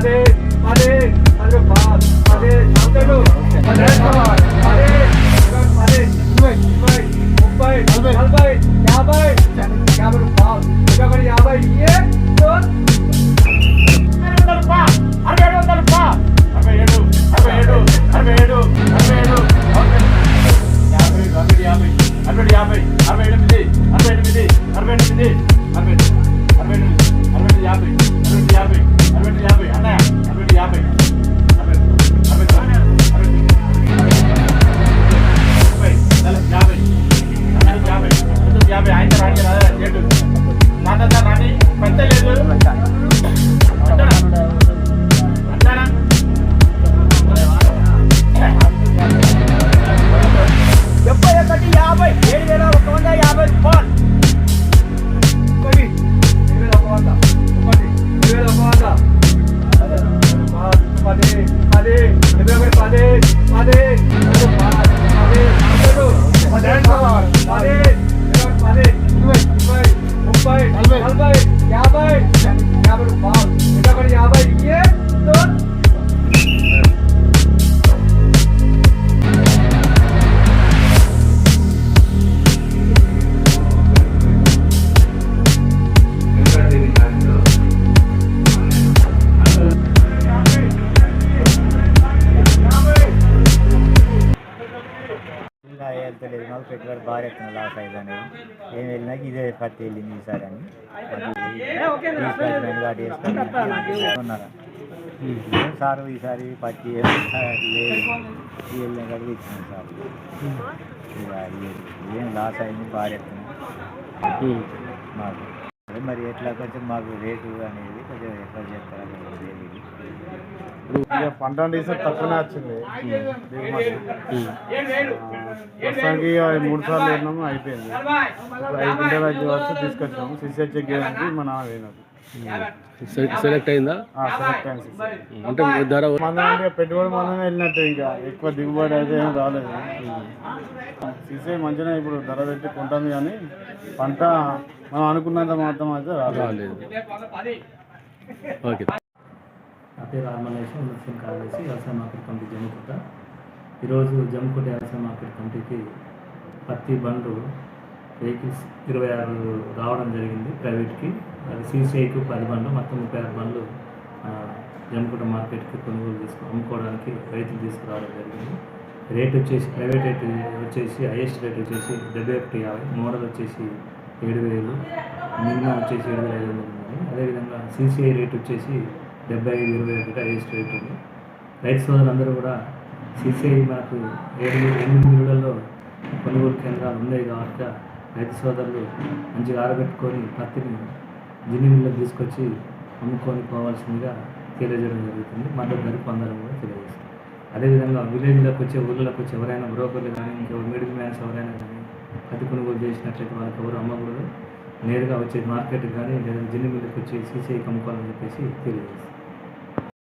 అదే అదే అదే అదే సంతలు అదే అదే అదే ముప్పై ముప్పై నలభై యాభై యాభై పాలు ఒకటి యాభై ఏ అరవై ఏడు వందలు పా అరవై ఏడు అరవై ఏడు అరవై ఏడు అరవై ఏడు యాభై యాభై యాభై అరవై యాభై అరవై ఎనిమిది అరవై ఎనిమిది అరవై ఎనిమిది. Allez, allez, Adi. Adi. వెళ్తలేదు మాకు పెట్టుబడి భారీ ఎత్తున లాస్ అయింది అనేది ఏం వెళ్ళినాక ఇదే పత్తి వెళ్ళింది ఈసారి అని. ఉన్నారా ఏం సార్ ఈసారి పత్తి వెళ్ళిన కాడికి ఇచ్చింది సార్. ఇక ఏం లాస్ అయింది భారీ ఎత్తున మాకు అదే మరి ఎట్లా? కొంచెం మాకు రేటు అనేది కొంచెం తెలియదు. ఇక పంట ఈసారి తక్కువనే వచ్చింది. ప్రస్తుతానికి మూడు సార్లు వెళ్ళినాము అయిపోయింది. ఇప్పుడు ఐదు గంటల వరకు తీసుకొచ్చాము. సిసిహెచ్ చెక్ చేయడానికి మా నాన్న పోయినది సెలెక్ట్ అయిందా? సెలెక్ట్ అయింది. అంటే ధర మనం అంటే పెట్టుబడి మనమే వెళ్ళినట్టే ఇంకా ఎక్కువ దిగుబడి అయితే ఏం రాలేదు. సీసీ మంచిగా ఇప్పుడు ధర పెట్టి కొంటుంది కానీ పంట మనం అనుకున్నంత మాత్రం అయితే రాలేదు. ఓకే. నా పేరు ఆర్మలేశం ముస్లిం వ్యవసాయ మార్కెట్ కమిటీ జమ్మికుంట ఈరోజు జమ్మికుంట వ్యవసాయ మార్కెట్ కమిటీకి పత్తి బండ్లు వెహికల్స్ ఇరవై ఆరు రావడం జరిగింది ప్రైవేట్కి. అది సీసీఐకి పది బండ్లు మొత్తం ముప్పై ఆరు బండ్లు జమ్మికుంట మార్కెట్కి కొనుగోలు తీసుకు అమ్ముకోవడానికి రైతులు తీసుకురావడం జరిగింది. రేట్ వచ్చేసి ప్రైవేట్ రేట్ వచ్చేసి హైయెస్ట్ రేట్ వచ్చేసి డెబ్బై ఒకటి యాభై మోడల్ వచ్చేసి ఏడు వేలు మినిమం వచ్చేసి ఏడు వేల ఐదు వందలు ఉన్నాయి. అదేవిధంగా సీసీఐ రేట్ వచ్చేసి డెబ్బై ఐదు ఇరవై ఒకటి హైయెస్ట్ రేట్ ఉంది. రైతు సోదరులందరూ కూడా సీసీఐ మనకు ఏడు ఎనిమిది నెలలలో కొనుగోలు కేంద్రాలు ఉన్నాయి కాబట్టి రైతు సోదరులు మంచిగా ఆరబెట్టుకొని పత్తిని జిన్ని తీసుకొచ్చి అమ్ముకొని పోవాల్సిందిగా తెలియజేయడం జరుగుతుంది. మద్దతు ధర పొందాలని కూడా తెలియజేస్తుంది అదేవిధంగా విలేజ్లోకి వచ్చే ఊళ్ళోకి వచ్చి ఎవరైనా బ్రోకర్లు కానీ ఇంకెవరు మిడిల్ మ్యాన్స్ ఎవరైనా కానీ కొనుగోలు చేసినట్లయితే వాళ్ళకి ఎవరు అమ్మకూడదు. నేరుగా వచ్చే మార్కెట్కి కానీ లేదా జిల్లు మిల్లుకి వచ్చి సీసీఐ కమ్ముకోవాలని చెప్పేసి తెలియజేస్తుంది